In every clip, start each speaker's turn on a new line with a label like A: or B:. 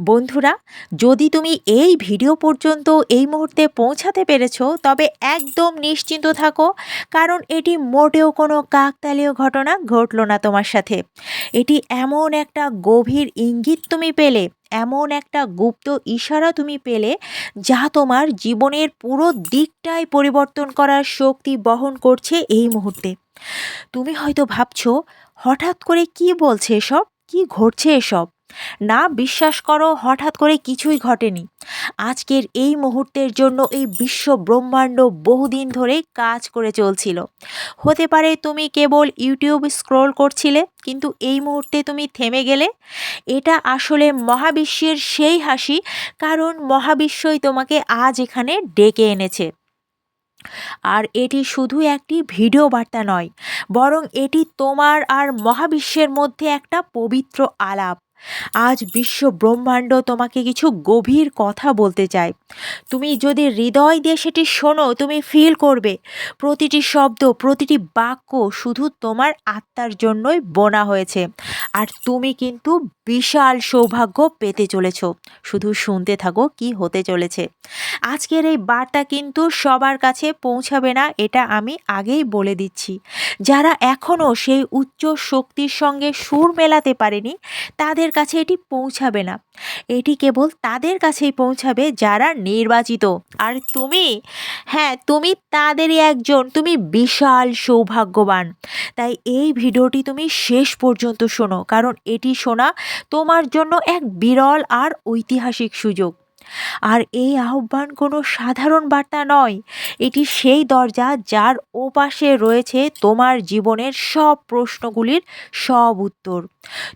A: বন্ধুরা, যদি তুমি এই ভিডিও পর্যন্ত এই মুহূর্তে পৌঁছাতে পেরেছ, তবে একদম নিশ্চিন্ত থাকো, কারণ এটি মোটেও কোনো কাকতালীয় ঘটনা ঘটলো না তোমার সাথে। এটি এমন একটা গভীর ইঙ্গিত তুমি পেলে, এমন একটা গুপ্ত ইশারা তুমি পেলে, যা তোমার জীবনের পুরো দিকটাই পরিবর্তন করার শক্তি বহন করছে এই মুহূর্তে। তুমি হয়তো ভাবছ, হঠাৎ করে কি বলছে এসব? কি ঘটছে এসব? না বিশ্বাস করো, হঠাৎ করে কিছুই ঘটেনি। আজকের এই মুহূর্তের জন্য এই বিশ্ব ব্রহ্মাণ্ড বহুদিন ধরেই কাজ করে চলছিল। হতে পারে তুমি কেবল ইউটিউব স্ক্রোল করছিলে, কিন্তু এই মুহূর্তে তুমি থেমে গেলে? এটা আসলে মহাবিশ্বের সেই হাসি, কারণ মহাবিশ্বই তোমাকে আজ এখানে ডেকে এনেছে। আর এটি শুধু একটি ভিডিও বার্তা নয়, বরং এটি তোমার আর মহাবিশ্বের মধ্যে একটা পবিত্র আলাপ। আজ বিশ্ব ব্রহ্মাণ্ড তোমাকে কিছু গভীর কথা বলতে চায়। তুমি যদি হৃদয় দিয়ে সেটি শোনো, তুমি ফিল করবে। প্রতিটি শব্দ, প্রতিটি বাক্য শুধু তোমার আত্মার জন্যই বোনা হয়েছে। আর তুমি কিন্তু বিশাল সৌভাগ্য পেতে চলেছ। শুধু শুনতে থাকো কি হতে চলেছে। আজকের এই বার্তা কিন্তু সবার কাছে পৌঁছাবে না, এটা আমি আগেই বলে দিচ্ছি। যারা এখনও সেই উচ্চ শক্তির সঙ্গে সুর মেলাতে পারেনি, তাদের কাছে এটি পৌঁছাবে না। এটি কেবল তাদের কাছেই পৌঁছাবে যারা নির্বাচিত। আর তুমি? হ্যাঁ তুমি তাদেরই একজন। তুমি বিশাল সৌভাগ্যবান। তাই এই ভিডিওটি তুমি শেষ পর্যন্ত শোনো, কারণ এটি শোনা তোমার জন্য এক বিরল আর ঐতিহাসিক সুযোগ। আর এই আহ্বান কোনো সাধারণ বার্তা নয়। এটি সেই দরজা যার ওপাশে রয়েছে তোমার জীবনের সব প্রশ্নগুলির সব উত্তর।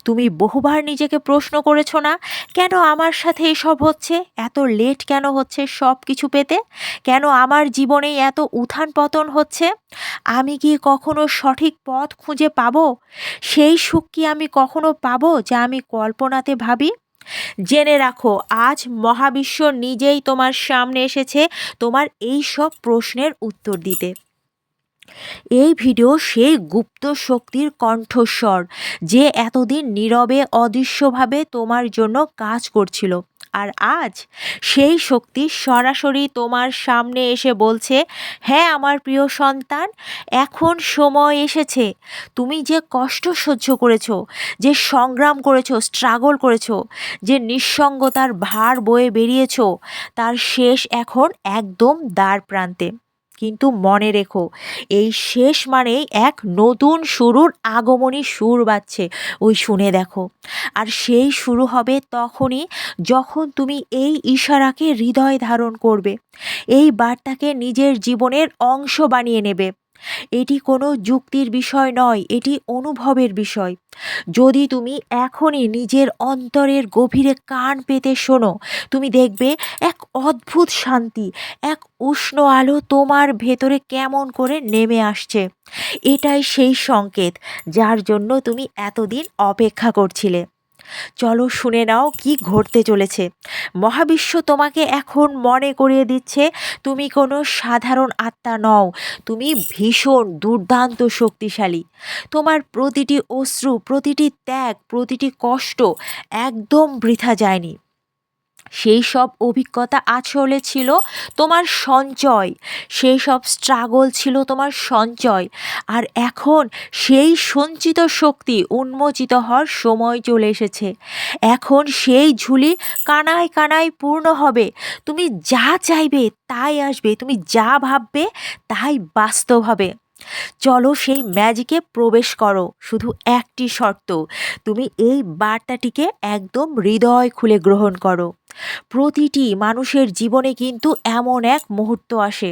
A: তুমি বহুবার নিজেকে প্রশ্ন করেছ না, কেন আমার সাথে এসব হচ্ছে? এত লেট কেন হচ্ছে সব কিছু পেতে? কেন আমার জীবনে এত উত্থান পতন হচ্ছে? আমি কি কখনো সঠিক পথ খুঁজে পাবো? সেই সুখ কি আমি কখনো পাবো যা আমি কল্পনাতে ভাবি? জেনে রাখো, আজ মহাবিশ্ব নিজেই তোমার সামনে এসেছে তোমার এই সব প্রশ্নের উত্তর দিতে। এই ভিডিও সেই গুপ্ত শক্তির কণ্ঠস্বর, যে এতদিন নীরবে অদৃশ্যভাবে তোমার জন্য কাজ করছিল। আর আজ সেই শক্তি সরাসরি তোমার সামনে এসে বলছে হ্যাঁ আমার প্রিয় সন্তান, এখন সময় এসেছে। তুমি যে কষ্ট সহ্য করেছ, যে সংগ্রাম করেছ স্ট্রাগল করেছ, যে নিঃসঙ্গতার ভার বয়ে বেরিয়েছ, তার শেষ এখন একদম দ্বার প্রান্তে। কিন্তু মনে রেখো, এই শেষ মানেই এক নতুন শুরুর আগমনী সুর বাজছে। ওই শুনে দেখো। আর সেই শুরু হবে তখনই যখন তুমি এই ইশারাকে হৃদয় ধারণ করবে। এই বার্তাকে নিজের জীবনের অংশ বানিয়ে নেবে। এটি কোনো যুক্তির বিষয় নয়, এটি অনুভবের বিষয়। যদি তুমি এখনই নিজের অন্তরের গভীরে কান পেতে শোনো, তুমি দেখবে এক অদ্ভুত শান্তি, এক উষ্ণ আলো তোমার ভেতরে কেমন করে নেমে আসছে। এটাই সেই সংকেত যার জন্য তুমি এতদিন অপেক্ষা করছিলে। চলো শুনে নাও কি ঘটতে চলেছে। মহাবিশ্ব তোমাকে এখন মনে করিয়ে দিচ্ছে, তুমি কোনো সাধারণ আত্মা নও, তুমি ভীষণ দুর্দান্ত শক্তিশালী। তোমার প্রতিটি অশ্রু, প্রতিটি ত্যাগ, প্রতিটি কষ্ট একদম বৃথা যায়নি। সেই সব অভিজ্ঞতা আসলে ছিল তোমার সঞ্চয়, সেই সব স্ট্রাগল ছিল তোমার সঞ্চয়। আর এখন সেই সঞ্চিত শক্তি উন্মোচিত হওয়ার সময় চলে এসেছে। এখন সেই ঝুলি কানায় কানায় পূর্ণ হবে। তুমি যা চাইবে তাই আসবে, তুমি যা ভাববে তাই বাস্তব হবে। চলো সেই ম্যাজিকে প্রবেশ করো, শুধু একটি শর্ত, তুমি এই বার্তাটিকে একদম হৃদয় খুলে গ্রহণ করো। প্রতিটি মানুষের জীবনে কিন্তু এমন এক মুহূর্ত আসে,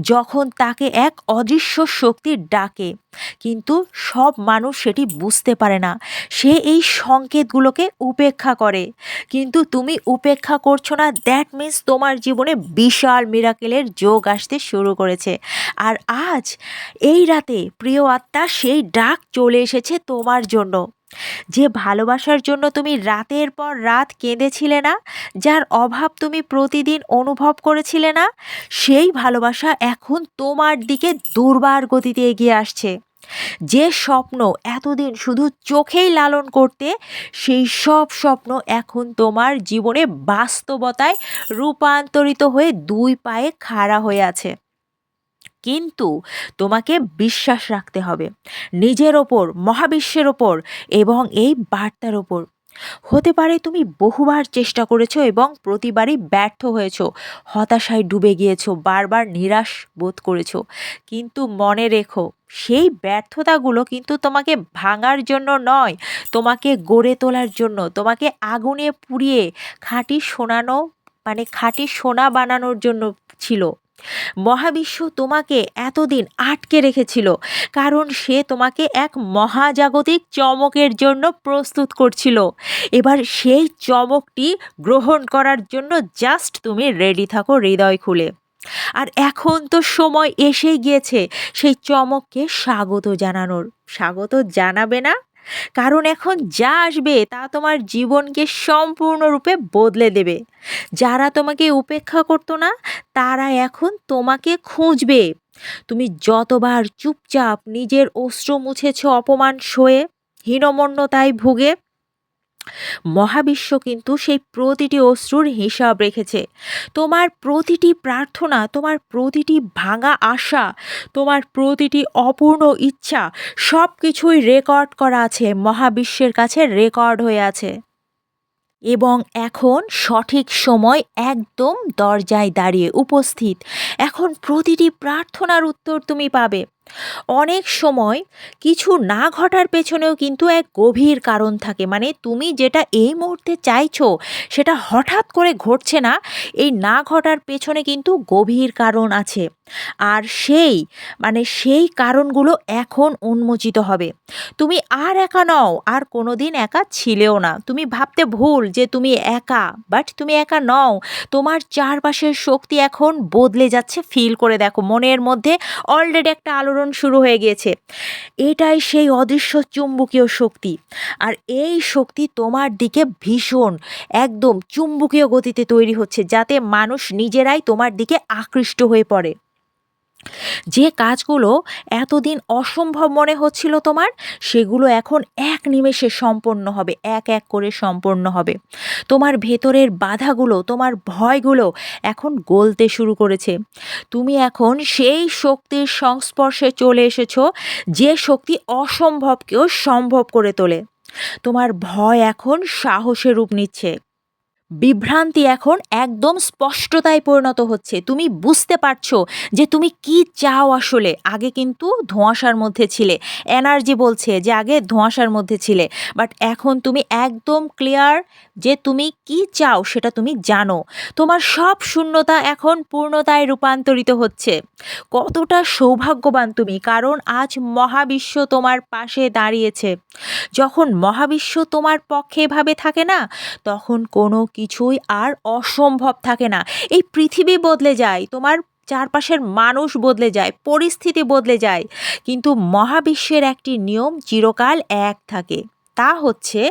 A: যখন তাকে এক অদৃশ্য শক্তির ডাকে, কিন্তু সব মানুষ সেটি বুঝতে পারে না। সে এই সংকেতগুলোকে উপেক্ষা করে। কিন্তু তুমি উপেক্ষা করছ না দ্যাট মিন্স তোমার জীবনে বিশাল মিরাকেলের যোগ আসতে শুরু করেছে। আর আজ, এই রাতে প্রিয় আত্মা সেই ডাক চলে এসেছে তোমার জন্য। যে ভালোবাসার জন্য তুমি রাতের পর রাত কেঁদেছিলে না, যার অভাব তুমি প্রতিদিন অনুভব করেছিলে না, সেই ভালোবাসা এখন তোমার দিকে দুর্বার গতিতে এগিয়ে আসছে। যে স্বপ্ন এতদিন শুধু চোখেই লালন করতে, সেই সব স্বপ্ন এখন তোমার জীবনে বাস্তবতায় রূপান্তরিত হয়ে দুই পায়ে খাড়া হয়ে আছে। কিন্তু তোমাকে বিশ্বাস রাখতে হবে। নিজের ওপর, মহাবিশ্বের ওপর এবং এই বার্তার ওপর। হতে পারে তুমি বহুবার চেষ্টা করেছ এবং প্রতিবারই ব্যর্থ হয়েছো, হতাশায় ডুবে গিয়েছো, বারবার নিরাশ বোধ করেছ। কিন্তু মনে রেখো, সেই ব্যর্থতাগুলো কিন্তু তোমাকে ভাঙার জন্য নয়, তোমাকে গড়ে তোলার জন্য, তোমাকে আগুনে পুড়িয়ে খাঁটি শোনানো মানে খাঁটি সোনা বানানোর জন্য ছিল। মহাবিশ্ব তোমাকে এতদিন আটকে রেখেছিল, কারণ সে তোমাকে এক মহাজাগতিক চমকের জন্য প্রস্তুত করছিল। এবার সেই চমকটি গ্রহণ করার জন্য জাস্ট তুমি রেডি থাকো হৃদয় খুলে। আর এখন তো সময় এসেই গিয়েছে সেই চমককে স্বাগত জানানোর। স্বাগত জানাবে না? কারণ এখন যা আসবে তা তোমার জীবনকে সম্পূর্ণরূপে বদলে দেবে। যারা তোমাকে উপেক্ষা করতো না, তারা এখন তোমাকে খুঁজবে। তুমি যতবার চুপচাপ নিজের অস্ত্র মুছেছ অপমান সয়ে, হীনমন্যতায় ভুগে মহাবিশ্ব কিন্তু সেই প্রতিটি অশ্রুর হিসাব রেখেছে। তোমার প্রতিটি প্রার্থনা, তোমার প্রতিটি ভাঙা আশা, তোমার প্রতিটি অপূর্ণ ইচ্ছা সব কিছুই রেকর্ড করা আছে, মহাবিশ্বের কাছে রেকর্ড হয়ে আছে। এবং এখন সঠিক সময় একদম দরজায় দাঁড়িয়ে উপস্থিত। এখন প্রতিটি প্রার্থনার উত্তর তুমি পাবে। অনেক সময় কিছু না ঘটার পেছনেও কিন্তু এক গভীর কারণ থাকে। মানে তুমি যেটা এই মুহূর্তে চাইছো, সেটা হঠাৎ করে ঘটছে না, এই না ঘটার পেছনে কিন্তু গভীর কারণ আছে। আর সেই মানে সেই কারণগুলো এখন উন্মোচিত হবে। তুমি আর একা নও, আর কোনো দিন একা ছিলেও না। তুমি ভাবতে ভুল যে তুমি একা বাট তুমি একা নও। তোমার চারপাশের শক্তি এখন বদলে যাচ্ছে ফিল করে দেখো। মনের মধ্যে অলরেডি একটা আলোড়ন শুরু হয়ে গিয়েছে। এটাই সেই অদৃশ্য চুম্বকীয় শক্তি। আর এই শক্তি তোমার দিকে ভীষণ, একদম চুম্বকীয় গতিতে তৈরি হচ্ছে, যাতে মানুষ নিজেরাই তোমার দিকে আকৃষ্ট হয়ে পড়ে। যে কাজগুলো এতদিন অসম্ভব মনে হচ্ছিল তোমার, সেগুলো এখন এক নিমেষে সম্পন্ন হবে, এক এক করে সম্পন্ন হবে। তোমার ভেতরের বাধাগুলো, তোমার ভয়গুলো এখন গলতে শুরু করেছে। তুমি এখন সেই শক্তির সংস্পর্শে চলে এসেছ, যে শক্তি অসম্ভবকেও সম্ভব করে তোলে। তোমার ভয় এখন সাহসের রূপ নিচ্ছে। বিভ্রান্তি এখন একদম স্পষ্টতায় পরিণত হচ্ছে। তুমি বুঝতে পারছ যে তুমি কি চাও আসলে? আগে কিন্তু ধোঁয়াশার মধ্যে ছিলে। এনার্জি বলছে যে আগে ধোঁয়াশার মধ্যে ছিলে। বাট এখন তুমি একদম ক্লিয়ার যে তুমি কি চাও সেটা তুমি জানো। তোমার সব শূন্যতা এখন পূর্ণতায় রূপান্তরিত হচ্ছে। কতটা সৌভাগ্যবান তুমি, কারণ আজ মহাবিশ্ব তোমার পাশে দাঁড়িয়েছে। যখন মহাবিশ্ব তোমার পক্ষে এভাবে থাকে না, তখন কোনো কিছুই আর অসম্ভব থাকে না। এই পৃথিবী বদলে যায়, তোমার চারপাশের মানুষ বদলে যায়, পরিস্থিতি বদলে যায়। কিন্তু মহাবিশ্বের একটি নিয়ম চিরকাল এক থাকে। তা হচ্ছে,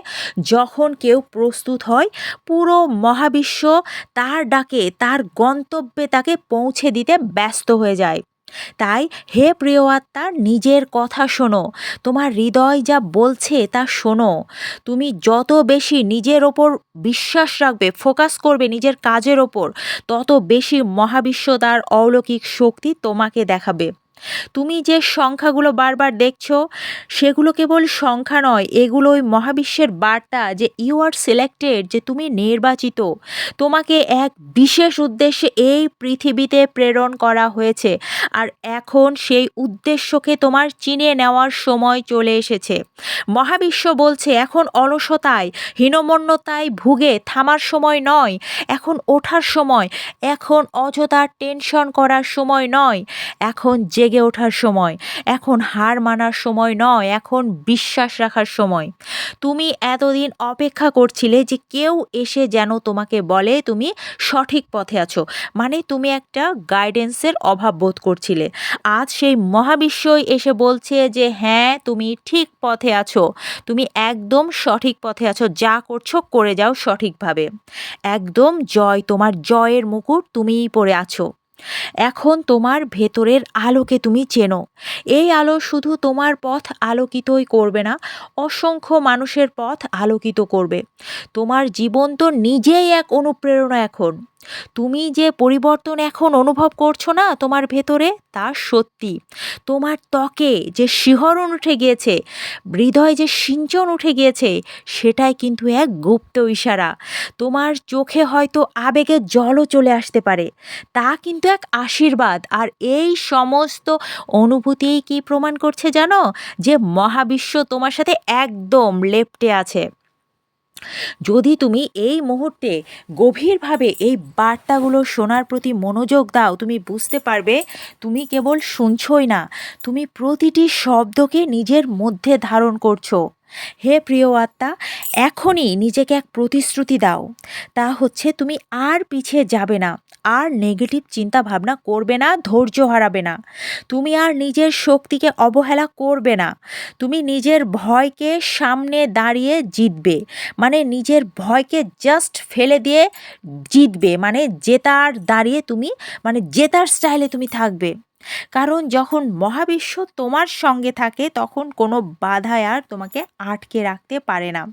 A: যখন কেউ প্রস্তুত হয়, পুরো মহাবিশ্ব তার ডাকে, তার গন্তব্যে তাকে পৌঁছে দিতে ব্যস্ত হয়ে যায়। তাই হে প্রিয় আত্মা, নিজের কথা শোনো। তোমার হৃদয় যা বলছে তা শোনো। তুমি যত বেশি নিজের ওপর বিশ্বাস রাখবে, ফোকাস করবে নিজের কাজের ওপর, তত বেশি মহাবিশ্ব তার অলৌকিক শক্তি তোমাকে দেখাবে। তুমি যে সংখ্যাগুলো বারবার দেখছ, সেগুলো কেবল সংখ্যা নয় এগুলোই মহাবিশ্বের বার্তা যে ইউ আর সিলেক্টেড যে তুমি নির্বাচিত। তোমাকে এক বিশেষ উদ্দেশ্যে এই পৃথিবীতে প্রেরণ করা হয়েছে, আর এখন সেই উদ্দেশ্যকে তোমার চিনে নেওয়ার সময় চলে এসেছে। মহাবিশ্ব বলছে, এখন অলসতায়, হীনমন্যতায় ভুগে থামার সময় নয়, এখন ওঠার সময়, এখন অযথা টেনশন করার সময় নয়, এখন জেগে জেগে ওঠার সময়। এখন হার মানার সময় নয়, এখন বিশ্বাস রাখার সময়। তুমি এতদিন অপেক্ষা করছিলে যে কেউ এসে যেন তোমাকে বলে তুমি সঠিক পথে আছো। মানে তুমি একটা গাইডেন্সের অভাব বোধ করছিলে। আজ সেই মহাবিশ্বই এসে বলছে যে হ্যাঁ তুমি ঠিক পথে আছো। তুমি একদম সঠিক পথে আছো। যা করছ, করে যাও সঠিকভাবে। একদম জয়, তোমার জয়ের মুকুট তুমিই পরে আছো। এখন তোমার ভেতরের আলোকে তুমি চেনো। এই আলো শুধু তোমার পথ আলোকিতই করবে না, অসংখ্য মানুষের পথ আলোকিত করবে। তোমার জীবন তো নিজেই এক অনুপ্রেরণা এখন। তুমি যে পরিবর্তন এখন অনুভব করছ না তোমার ভেতরে, তা সত্যি। তোমার ত্বকে যে শিহরণ উঠে গিয়েছে, হৃদয়ে যে সিঞ্চন উঠে গিয়েছে, সেটাই কিন্তু এক গুপ্ত ইশারা। তোমার চোখে হয়তো আবেগের জলও চলে আসতে পারে। তা কিন্তু এক আশীর্বাদ। আর এই সমস্ত অনুভূতিই কি প্রমাণ করছে জানো? যে মহাবিশ্ব তোমার সাথে একদম লেপ্টে আছে। যদি তুমি এই মুহূর্তে গভীরভাবে এই বার্তাগুলো শোনার প্রতি মনোযোগ দাও, তুমি বুঝতে পারবে তুমি কেবল শুনছই না। তুমি প্রতিটি শব্দকে নিজের মধ্যে ধারণ করছ। হে প্রিয় আত্মা, এখনই নিজেকে এক প্রতিশ্রুতি দাও। তা হচ্ছে তুমি আর পিছিয়ে যাবে না। আর নেগেটিভ চিন্তা ভাবনা করবে না, ধৈর্য হারাবে না। তুমি আর নিজের শক্তিকে অবহেলা করবে না। তুমি নিজের ভয়কে সামনে দাঁড়িয়ে জিতবে। মানে নিজের ভয়কে জাস্ট ফেলে দিয়ে জিতবে। মানে জেতার দাঁড়িয়ে তুমি মানে জেতার স্টাইলে তুমি থাকবে। কারণ যখন মহাবিশ্ব তোমার সঙ্গে থাকে, তখন কোনো বাধায় আর তোমাকে আটকে রাখতে পারে না।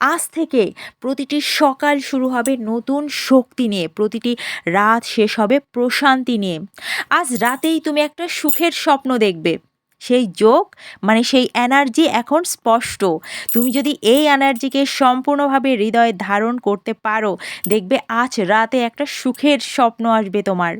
A: আজ থেকে প্রতিটি সকাল শুরু হবে নতুন শক্তি নিয়ে, প্রতিটি রাত শেষ হবে প্রশান্তি নিয়ে। আজ রাতেই তুমি একটা সুখের স্বপ্ন দেখবে। সেই যোগ মানে সেই এনার্জি এখন স্পষ্ট। তুমি যদি এই এনার্জিকে সম্পূর্ণভাবে হৃদয়ে ধারণ করতে পারো, দেখবে আজ রাতে একটা সুখের স্বপ্ন আসবে তোমার।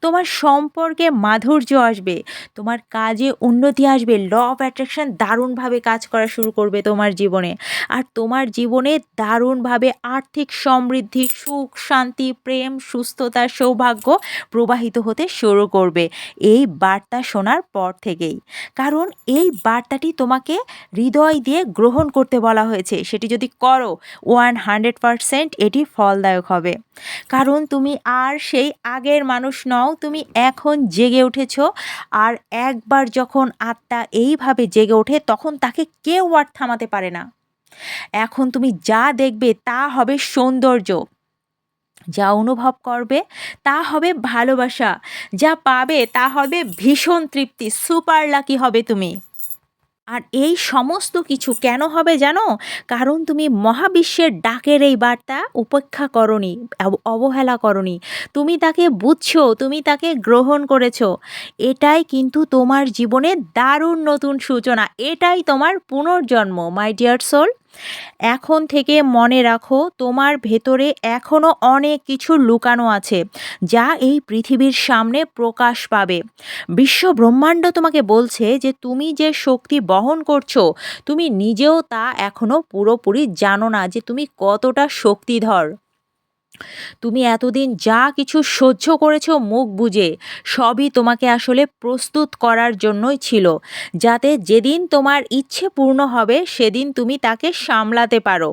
A: তোমার সম্পর্কে মাধুর্য আসবে, তোমার কাজে উন্নতি আসবে ল অফ অ্যাট্রাকশন দারুণভাবে কাজ করা শুরু করবে তোমার জীবনে। আর তোমার জীবনে দারুণভাবে আর্থিক সমৃদ্ধি, সুখ, শান্তি, প্রেম, সুস্থতা, সৌভাগ্য প্রবাহিত হতে শুরু করবে। এই বার্তা শোনার পর থেকেই। কারণ এই বার্তাটি তোমাকে হৃদয় দিয়ে গ্রহণ করতে বলা হয়েছে। সেটি যদি করো ওয়ান হান্ড্রেড পারসেন্ট এটি ফলদায়ক হবে। কারণ তুমি আর সেই আগের মানুষ নও, তুমি এখন জেগে উঠেছ। আর একবার যখন আত্মা এইভাবে জেগে ওঠে, তখন তাকে কেউ আর থামাতে পারে না। এখন তুমি যা দেখবে, তা হবে সৌন্দর্য। যা অনুভব করবে তা হবে ভালোবাসা। যা পাবে তা হবে ভীষণ তৃপ্তি, সুপার লাকি হবে তুমি। আর এই সমস্ত কিছু কেন হবে জানো? কারণ তুমি মহাবিশ্বের ডাকের এই বার্তা উপেক্ষা করনি অবহেলা করনি। তুমি তাকে বুঝছ, তুমি তাকে গ্রহণ করেছ। এটাই কিন্তু তোমার জীবনে দারুণ নতুন সূচনা, এটাই তোমার পুনর্জন্ম মাই ডিয়ার সোল এখন থেকে মনে রাখো, তোমার ভেতরে এখনও অনেক কিছু লুকানো আছে যা এই পৃথিবীর সামনে প্রকাশ পাবে। বিশ্ব ব্রহ্মাণ্ড তোমাকে বলছে যে তুমি যে শক্তি বহন করছ, তুমি নিজেও তা এখনও পুরোপুরি জানো না যে তুমি কতটা শক্তিধর। তুমি এতদিন যা কিছু সহ্য করেছ মুখ বুঝে সবই তোমাকে আসলে প্রস্তুত করার জন্যই ছিল, যাতে যেদিন তোমার ইচ্ছে পূর্ণ হবে, সেদিন তুমি তাকে সামলাতে পারো।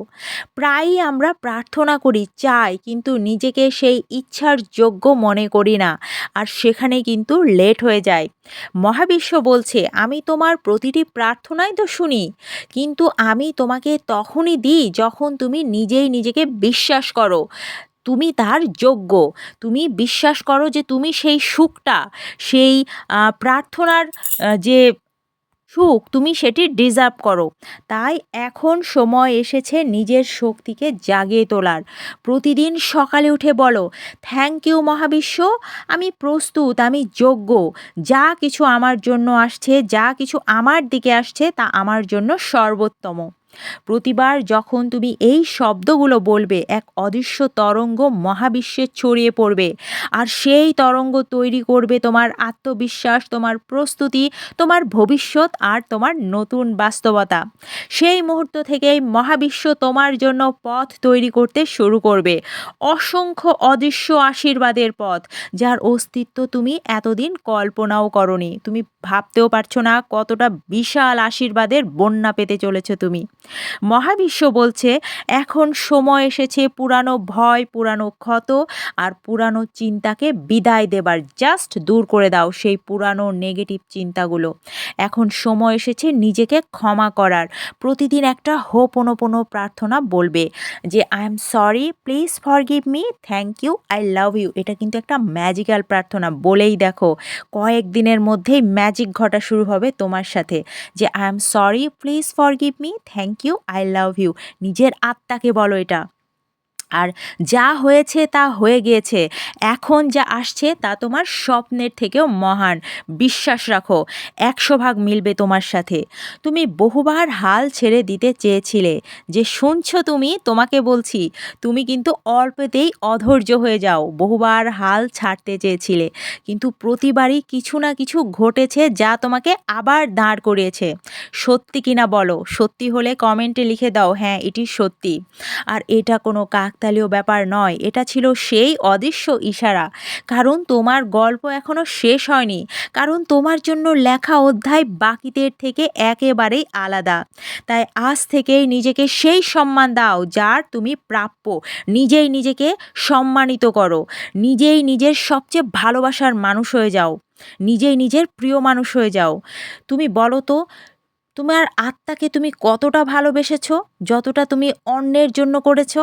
A: প্রায়ই আমরা প্রার্থনা করি, চাই, কিন্তু নিজেকে সেই ইচ্ছার যোগ্য মনে করি না, আর সেখানে কিন্তু লেট হয়ে যায়। মহাবিশ্ব বলছে, আমি তোমার প্রতিটি প্রার্থনাই তো শুনি, কিন্তু আমি তোমাকে তখনই দিই যখন তুমি নিজেই নিজেকে বিশ্বাস করো। তুমি তার যোগ্য। তুমি বিশ্বাস করো যে তুমি সেই সুখটা, সেই প্রার্থনার যে সুখ, তুমি সেটি ডিজার্ভ করো। তাই এখন সময় এসেছে নিজের শক্তিকে জাগিয়ে তোলার। প্রতিদিন সকালে উঠে বলো থ্যাংক ইউ মহাবিশ্ব, আমি প্রস্তুত, আমি যোগ্য। যা কিছু আমার জন্য আসছে, যা কিছু আমার দিকে আসছে, তা আমার জন্য সর্বোত্তম। প্রতিবার যখন তুমি এই শব্দগুলো বলবে, এক অদৃশ্য তরঙ্গ মহাবিশ্বে ছড়িয়ে পড়বে। আর সেই তরঙ্গ তৈরি করবে তোমার আত্মবিশ্বাস, তোমার প্রস্তুতি, তোমার ভবিষ্যৎ আর তোমার নতুন বাস্তবতা। সেই মুহূর্ত থেকেই মহাবিশ্ব তোমার জন্য পথ তৈরি করতে শুরু করবে। অসংখ্য অদৃশ্য আশীর্বাদের পথ, যার অস্তিত্ব তুমি এতদিন কল্পনাও করনি। তুমি ভাবতেও পারছ না কতটা বিশাল আশীর্বাদের বন্যা পেতে চলেছ তুমি। মহাবিশ্ব বলছে, এখন সময় এসেছে পুরানো ভয়, পুরানো ক্ষত আর পুরানো চিন্তাকে বিদায় দেবার জাস্ট দূর করে দাও সেই পুরানো নেগেটিভ চিন্তাগুলো। এখন সময় এসেছে নিজেকে ক্ষমা করার। প্রতিদিন একটা হোপনোপনো প্রার্থনা বলবে যে I am sorry please forgive me thank you I love you এটা কিন্তু একটা ম্যাজিক্যাল প্রার্থনা। বলেই দেখো, কয়েক দিনের মধ্যেই ম্যাজিক ঘটা শুরু হবে তোমার সাথে। যে I am sorry please forgive me thank you I love you. নিজের আত্মাকে বলো এটা। আর যা হয়েছে তা হয়ে গিয়েছে। এখন যা আসছে তা তোমার স্বপ্নের থেকেও মহান। বিশ্বাস রাখো, একশো ভাগ মিলবে তোমার সাথে। তুমি বহুবার হাল ছেড়ে দিতে চেয়েছিলে। যে শুনছ তুমি, তোমাকে বলছি, তুমি কিন্তু অল্পতেই অধৈর্য হয়ে যাও। বহুবার হাল ছাড়তে চেয়েছিলে, কিন্তু প্রতিবারই কিছু না কিছু ঘটেছে যা তোমাকে আবার দাঁড় করিয়েছে। সত্যি কিনা বলো? সত্যি হলে কমেন্টে লিখে দাও হ্যাঁ এটি সত্যি। আর এটা কোনো কাকতালীয় ব্যাপার নয়, এটা ছিল সেই অদৃশ্য ইশারা। কারণ তোমার গল্প এখনও শেষ হয়নি, কারণ তোমার জন্য লেখা অধ্যায় বাকিদের থেকে একেবারেই আলাদা। তাই আজ থেকেই নিজেকে সেই সম্মান দাও যার তুমি প্রাপ্য। নিজেই নিজেকে সম্মানিত করো। নিজেই নিজের সবচেয়ে ভালোবাসার মানুষ হয়ে যাও। নিজেই নিজের প্রিয় মানুষ হয়ে যাও। তুমি বলো তো, তোমার আত্মাকে তুমি কতটা ভালোবেসেছো? যতটা তুমি অন্যের জন্য করেছ?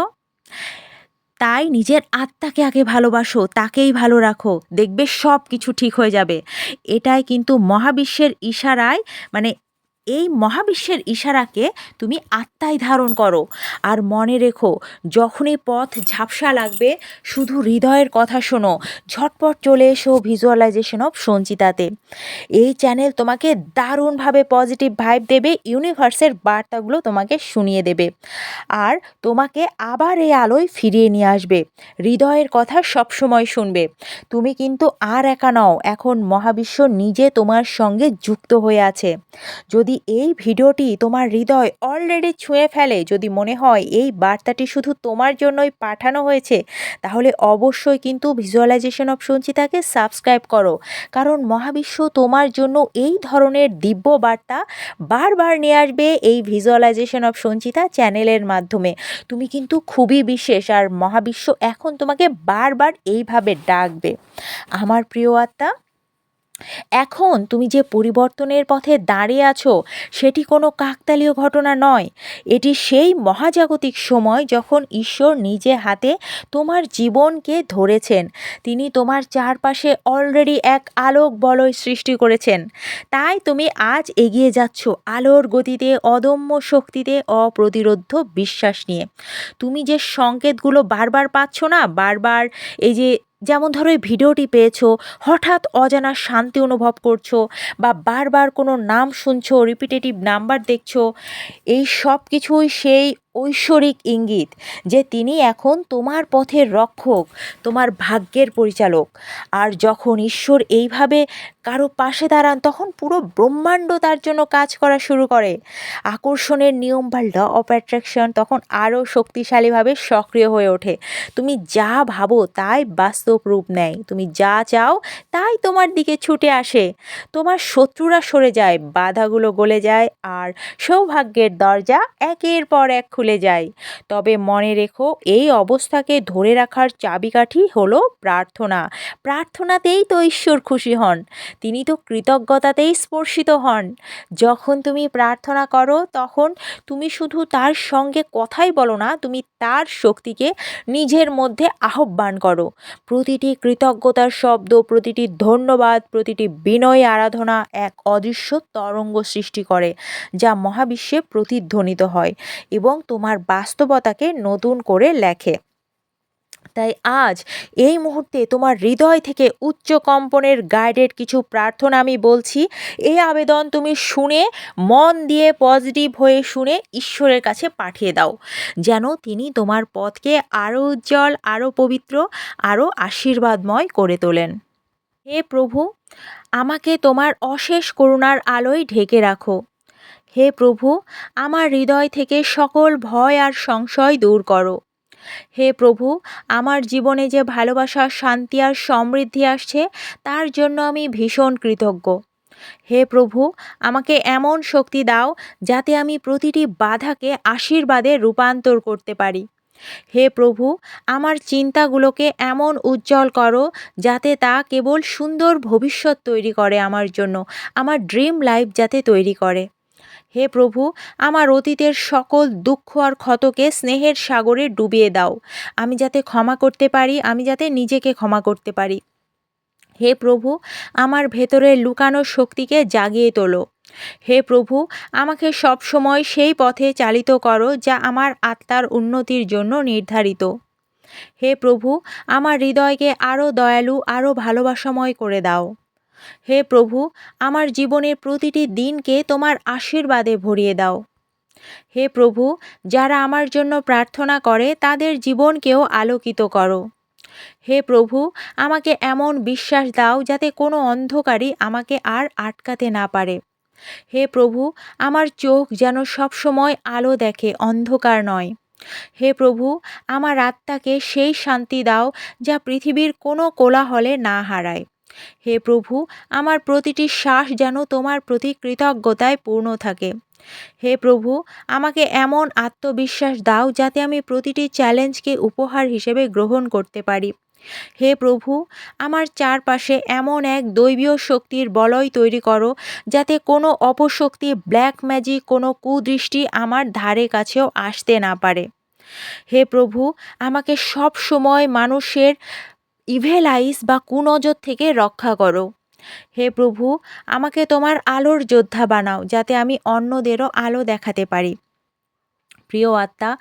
A: তাই নিজের আত্মাকে আগে ভালোবাসো, তাকেই ভালো রাখো। দেখবে সব কিছু ঠিক হয়ে যাবে। এটাই কিন্তু মহাবিশ্বের ইশারায় মানে এই মহাবিশ্বের ইশারাকে তুমি আত্মায় ধারণ করো। আর মনে রেখো, যখনই পথ ঝাপসা লাগবে, শুধু হৃদয়ের কথা শোনো। ঝটপট চলে এসো ভিজুয়ালাইজেশন অফ সঞ্চিতাতে। এই চ্যানেল তোমাকে দারুণভাবে পজিটিভ ভাইব দেবে ইউনিভার্সের বার্তাগুলো তোমাকে শুনিয়ে দেবে। আর তোমাকে আবার এই আলোয় ফিরিয়ে নিয়ে আসবে। হৃদয়ের কথা সবসময় শুনবে। তুমি কিন্তু আর একা নও, এখন মহাবিশ্ব নিজে তোমার সঙ্গে যুক্ত হয়ে আছে। যদি এই ভিডিওটি তোমার হৃদয় অলরেডি ছুঁয়ে ফেলে। যদি মনে হয় এই বার্তাটি শুধু তোমার জন্যই পাঠানো হয়েছে, তাহলে অবশ্যই কিন্তু ভিজুয়ালাইজেশন অফ সঞ্চিতাকে সাবস্ক্রাইব করো। কারণ মহাবিশ্ব তোমার জন্য এই ধরনের দিব্য বার্তা বারবার নিয়ে আসবে এই ভিজুয়ালাইজেশন অফ সঞ্চিতা চ্যানেলের মাধ্যমে। তুমি কিন্তু খুবই বিশেষ আর মহাবিশ্ব এখন তোমাকে বারবার এইভাবে ডাকবে। আমার প্রিয় আত্মা এখন তুমি যে পরিবর্তনের পথে দাঁড়িয়ে আছো, সেটি কোনো কাকতালীয় ঘটনা নয়। এটি সেই মহাজাগতিক সময় যখন ঈশ্বর নিজে হাতে তোমার জীবনকে ধরেছেন। তিনি তোমার চারপাশে অলরেডি এক আলোক বলয় সৃষ্টি করেছেন। তাই তুমি আজ এগিয়ে যাচ্ছ আলোর গতিতে, অদম্য শক্তিতে অপ্রতিরোধ বিশ্বাস নিয়ে। তুমি যে সংকেতগুলো বারবার পাচ্ছ না, বারবার এই যে যেমন ধরো এই ভিডিওটি পেয়েছ, হঠাৎ অজানা শান্তি অনুভব করছ বা বারবার কোনো নাম শুনছো রিপিটেটিভ নাম্বার দেখছ, এই সব কিছুই সেই ঐশ্বরিক ইঙ্গিত যে তিনি এখন তোমার পথের রক্ষক, তোমার ভাগ্যের পরিচালক। আর যখন ঈশ্বর এইভাবে কারও পাশে দাঁড়ান, তখন পুরো ব্রহ্মাণ্ড তার জন্য কাজ করা শুরু করে। আকর্ষণের নিয়ম বা ল অফ অ্যাট্রাকশন তখন আরও শক্তিশালীভাবে সক্রিয় হয়ে ওঠে। তুমি যা ভাবো তাই বাস্তব রূপ নেয়। তুমি যা চাও তাই তোমার দিকে ছুটে আসে। তোমার শত্রুরা সরে যায়, বাধাগুলো গলে যায়, আর সৌভাগ্যের দরজা একের পর এক খুলে যায় তবে মনে রেখো, এই অবস্থাকে ধরে রাখার চাবিকাঠি হলো প্রার্থনা। প্রার্থনাতেই তো ঈশ্বর খুশি হন। তিনি তো কৃতজ্ঞতাতেই স্পর্শিত হন। যখন তুমি প্রার্থনা করো, তখন তুমি শুধু তার সঙ্গে কথাই বলো না, তুমি তার শক্তিকে নিজের মধ্যে আহ্বান করো। প্রতিটি কৃতজ্ঞতার শব্দ, প্রতিটি ধন্যবাদ, প্রতিটি বিনয় আরাধনা এক অদৃশ্য তরঙ্গ সৃষ্টি করে, যা মহাবিশ্বে প্রতিধ্বনিত হয় এবং তোমার বাস্তবতাকে নতুন করে লেখে। তাই আজ এই মুহূর্তে তোমার হৃদয় থেকে উচ্চ কম্পনের গাইডের কিছু প্রার্থনা আমি বলছি। এই আবেদন তুমি শুনে, মন দিয়ে পজিটিভ হয়ে শুনে ঈশ্বরের কাছে পাঠিয়ে দাও। যেন তিনি তোমার পথকে আরও উজ্জ্বল আরও পবিত্র আরও আশীর্বাদময় করে তোলেন। হে প্রভু, আমাকে তোমার অশেষ করুণার আলোয় ঢেকে রাখো। হে প্রভু, আমার হৃদয় থেকে সকল ভয় আর সংশয় দূর করো। হে প্রভু, আমার জীবনে যে ভালোবাসা, শান্তি আর সমৃদ্ধি আসছে, তার জন্য আমি ভীষণ কৃতজ্ঞ। হে প্রভু, আমাকে এমন শক্তি দাও যাতে আমি প্রতিটি বাধাকে আশীর্বাদে রূপান্তর করতে পারি। হে প্রভু, আমার চিন্তাগুলোকে এমন উজ্জ্বল করো যাতে তা কেবল সুন্দর ভবিষ্যৎ তৈরি করে আমার জন্য, আমার ড্রিম লাইফ যাতে তৈরি করে। হে প্রভু, আমার অতীতের সকল দুঃখ আর ক্ষতকে স্নেহের সাগরে ডুবিয়ে দাও। আমি যাতে ক্ষমা করতে পারি, আমি যাতে নিজেকে ক্ষমা করতে পারি। হে প্রভু, আমার ভেতরের লুকানো শক্তিকে জাগিয়ে তোলো। হে প্রভু, আমাকে সব সময় সেই পথে চালিত করো যা আমার আত্মার উন্নতির জন্য নির্ধারিত। হে প্রভু, আমার হৃদয়কে আরও দয়ালু আরও ভালোবাসাময় করে দাও। হে প্রভু, আমার জীবনের প্রতিটি দিনকে তোমার আশীর্বাদে ভরিয়ে দাও। হে প্রভু, যারা আমার জন্য প্রার্থনা করে, তাদের জীবনকেও আলোকিত করো। হে প্রভু, আমাকে এমন বিশ্বাস দাও যাতে কোনো অন্ধকারই আমাকে আর আটকাতে না পারে। হে প্রভু, আমার চোখ যেন সব সময় আলো দেখে, অন্ধকার নয়। হে প্রভু, আমার আত্মাকে সেই শান্তি দাও যা পৃথিবীর কোনো কোলাহলে না হারায়। হে প্রভু, আমার প্রতিটি শ্বাস যেন তোমার প্রতি কৃতজ্ঞতায় পূর্ণ থাকে। হে প্রভু, আমাকে এমন আত্মবিশ্বাস দাও যাতে আমি প্রতিটি চ্যালেঞ্জকে উপহার হিসেবে গ্রহণ করতে পারি। হে প্রভু, আমার চারপাশে এমন এক দৈবীয় শক্তির বলয় তৈরি করো যাতে কোনো অপশক্তি, ব্ল্যাক ম্যাজিক, কোনো কুদৃষ্টি আমার ধারে কাছেও আসতে না পারে। হে প্রভু, আমাকে সব সময় মানুষের ইভেলাইস বা কুনজর থেকে রক্ষা করো। হে প্রভু, আমাকে তোমার আলোর যোদ্ধা বানাও, যাতে আমি অন্যদেরও আলো দেখাতে পারি। প্রিয় আত্মা,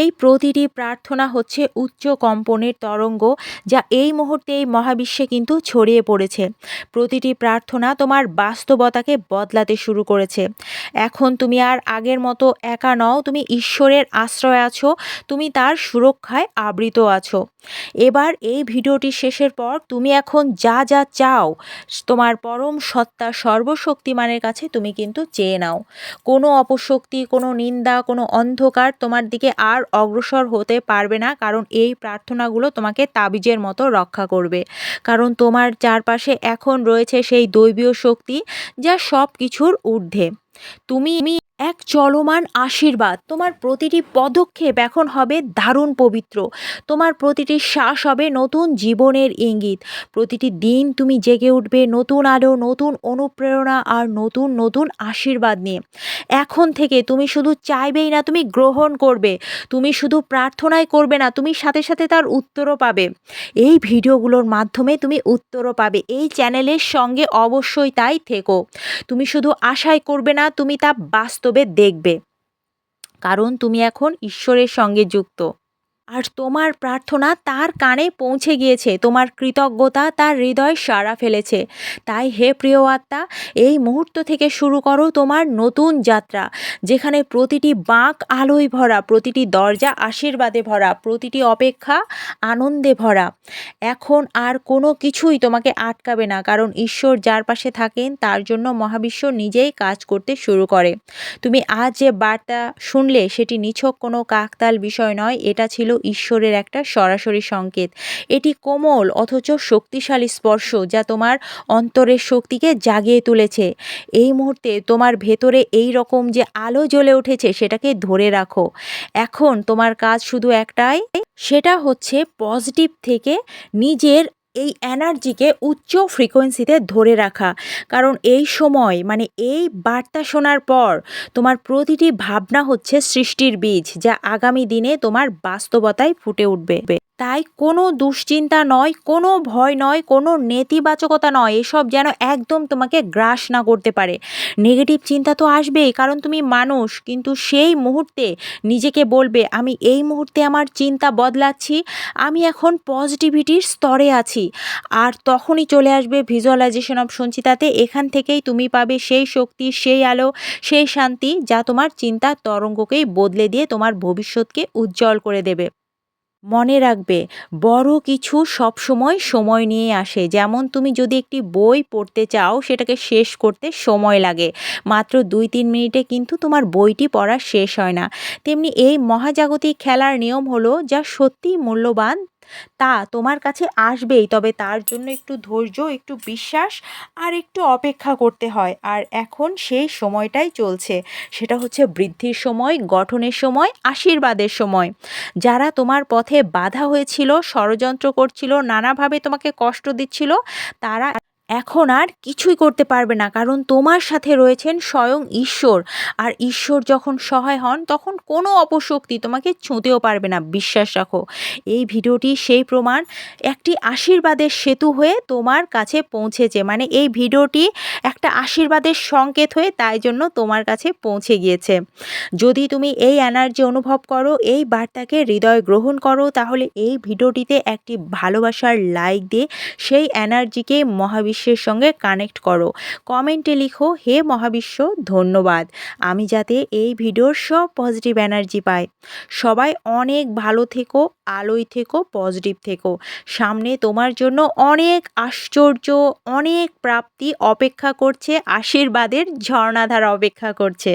A: এই প্রতিটি প্রার্থনা হচ্ছে উচ্চ কম্পনের তরঙ্গ যা এই মুহূর্তে এই মহাবিশ্বে কিন্তু ছড়িয়ে পড়েছে। প্রতিটি প্রার্থনা তোমার বাস্তবতাকে বদলাতে শুরু করেছে। এখন তুমি আর আগের মতো একা নও, তুমি ঈশ্বরের আশ্রয় আছো, তুমি তার সুরক্ষায় আবৃত আছো। এবার এই ভিডিওটি শেষের পর তুমি এখন যা যা চাও, তোমার পরম সত্তা সর্বশক্তিমানের কাছে তুমি কিন্তু চেয়ে নাও। কোনো অপশক্তি, কোনো নিন্দা, কোনো অন্ধকার তোমার দিকে আর অগ্রসর হতে পারবে না, কারণ এই প্রার্থনাগুলো তোমাকে তাবিজের মতো রক্ষা করবে। কারণ তোমার চারপাশে এখন রয়েছে সেই দৈবীয় শক্তি যা সব কিছুর ঊর্ধ্বে। তুমি এক চলমান আশীর্বাদ। তোমার প্রতিটি পদক্ষেপ এখন হবে দারুণ পবিত্র। তোমার প্রতিটি শ্বাস হবে নতুন জীবনের ইঙ্গিত। প্রতিটি দিন তুমি জেগে উঠবে নতুন আলো, নতুন অনুপ্রেরণা আর নতুন নতুন আশীর্বাদ নিয়ে। এখন থেকে তুমি শুধু চাইবেই না, তুমি গ্রহণ করবে। তুমি শুধু প্রার্থনাই করবে না, তুমি সাথে সাথে তার উত্তরও পাবে। এই ভিডিওগুলোর মাধ্যমে তুমি উত্তরও পাবে। এই চ্যানেলের সঙ্গে অবশ্যই তাই থেকো। তুমি শুধু আশাই করবে না, তুমি তা বাস্তবে দেখবে। কারণ তুমি এখন ঈশ্বরের সঙ্গে যুক্ত। আর তোমার প্রার্থনা তার কানে পৌঁছে গিয়েছে। তোমার কৃতজ্ঞতা তার হৃদয় সাড়া ফেলেছে। তাই হে প্রিয় আত্মা, এই মুহূর্ত থেকে শুরু করো তোমার নতুন যাত্রা। যেখানে প্রতিটি বাঁক আলোয় ভরা, প্রতিটি দরজা আশীর্বাদে ভরা, প্রতিটি অপেক্ষা আনন্দে ভরা। এখন আর কোনো কিছুই তোমাকে আটকাবে না, কারণ ঈশ্বর যার পাশে থাকেন, তার জন্য মহাবিশ্ব নিজেই কাজ করতে শুরু করে। তুমি আজ যে বার্তা শুনলে সেটি নিছক কোনো কাকতাল বিষয় নয়, এটা ছিল ঈশ্বরের একটা সরাসরি সংকেত। এটি কোমল অথচ শক্তিশালী স্পর্শ যা তোমার অন্তরের শক্তিকে জাগিয়ে তুলেছে। এই মুহূর্তে তোমার ভেতরে এই রকম যে আলো জ্বলে উঠেছে সেটাকে ধরে রাখো। এখন তোমার কাজ শুধু একটাই, সেটা হচ্ছে পজিটিভ থেকে নিজের এই এনার্জিকে উচ্চ ফ্রিকোয়েন্সিতে ধরে রাখা। কারণ এই সময় মানে এই বার্তা শোনার পর তোমার প্রতিটি ভাবনা হচ্ছে সৃষ্টির বীজ, যা আগামী দিনে তোমার বাস্তবতায় ফুটে উঠবে। তাই কোনো দুশ্চিন্তা নয়, কোনো ভয় নয়, কোনো নেতিবাচকতা নয়। এসব যেন একদম তোমাকে গ্রাস না করতে পারে। নেগেটিভ চিন্তা তো আসবেই, কারণ তুমি মানুষ। কিন্তু সেই মুহূর্তে নিজেকে বলবে, আমি এই মুহূর্তে আমার চিন্তা বদলাচ্ছি, আমি এখন পজিটিভিটির স্তরে আছি। আর তখনই চলে আসবে ভিজুয়ালাইজেশন অফ সঞ্চিতাতে। এখান থেকেই তুমি পাবে সেই শক্তি, সেই আলো, সেই শান্তি, যা তোমার চিন্তার তরঙ্গকেই বদলে দিয়ে তোমার ভবিষ্যৎকে উজ্জ্বল করে দেবে। মনে রাখবে, বড় কিছু সবসময় সময় নিয়ে আসে। যেমন তুমি যদি একটি বই পড়তে চাও, সেটাকে শেষ করতে সময় লাগে। মাত্র দুই তিন মিনিটে কিন্তু তোমার বইটি পড়া শেষ হয় না। তেমনি এই মহাজাগতিক খেলার নিয়ম হলো, যা সত্যিই মূল্যবান তা তোমার কাছে আসবেই, তবে তার জন্য একটু ধৈর্য, একটু বিশ্বাস আর একটু অপেক্ষা করতে হয়। আর এখন সেই সময়টাই চলছে। সেটা হচ্ছে বৃদ্ধির সময়, গঠনের সময়, আশীর্বাদের সময়। যারা তোমার পথে বাধা হয়েছিল, ষড়যন্ত্র করছিল, নানাভাবে তোমাকে কষ্ট দিচ্ছিল, তারা এখন আর কিছুই করতে পারবে না, কারণ তোমার সাথে রয়েছেন স্বয়ং ঈশ্বর। আর ঈশ্বর যখন সহায় হন, তখন কোনো অপশক্তি তোমাকে ছুঁতেও পারবে না, বিশ্বাস রাখো। এই ভিডিওটি সেই প্রমাণ, একটি আশীর্বাদের সেতু হয়ে তোমার কাছে পৌঁছেছে। মানে এই ভিডিওটি একটা আশীর্বাদের সংকেত হয়ে তাই জন্য তোমার কাছে পৌঁছে গিয়েছে। যদি তুমি এই এনার্জি অনুভব করো, এই বার্তাকে হৃদয় গ্রহণ করো, তাহলে এই ভিডিওটিতে একটি ভালোবাসার লাইক দিয়ে সেই এনার্জিকে মহাবিশ্বের সঙ্গে কানেক্ট করো। কমেন্টে লিখো, হে মহাবিশ্ব, ধন্যবাদ। আমি যাতে এই ভিডিওর সব পজিটিভ এনার্জি পাই। সবাই অনেক ভালো থেকো, আলোয় থেকো পজিটিভ থেকো। সামনে তোমার জন্য অনেক আশ্চর্য, অনেক প্রাপ্তি অপেক্ষা করছে, আশীর্বাদের ঝর্ণাধারা অপেক্ষা করছে।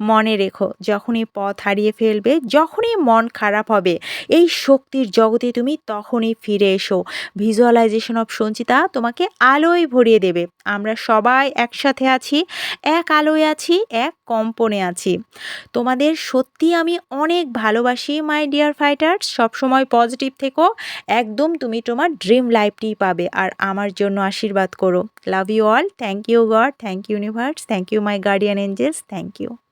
A: মনে রেখো, যখনই পথ হারিয়ে ফেলবে, যখনই মন খারাপ হবে, এই শক্তির জগতে তুমি তখনই ফিরে এসো। ভিজুয়ালাইজেশন অফ সঞ্চিতা তোমাকে আলোয় ভরিয়ে দেবে। আমরা সবাই একসাথে আছি, এক আলোয় আছি, এক কম্পনে আছি। তোমাদের সত্যি আমি অনেক ভালোবাসি মাই ডিয়ার ফাইটার্স সবসময় পজিটিভ থেকো। একদম তুমি তোমার ড্রিম লাইফটি পাবে। আর আমার জন্য আশীর্বাদ করো। Love you all thank you God thank you universe thank you my guardian angels thank you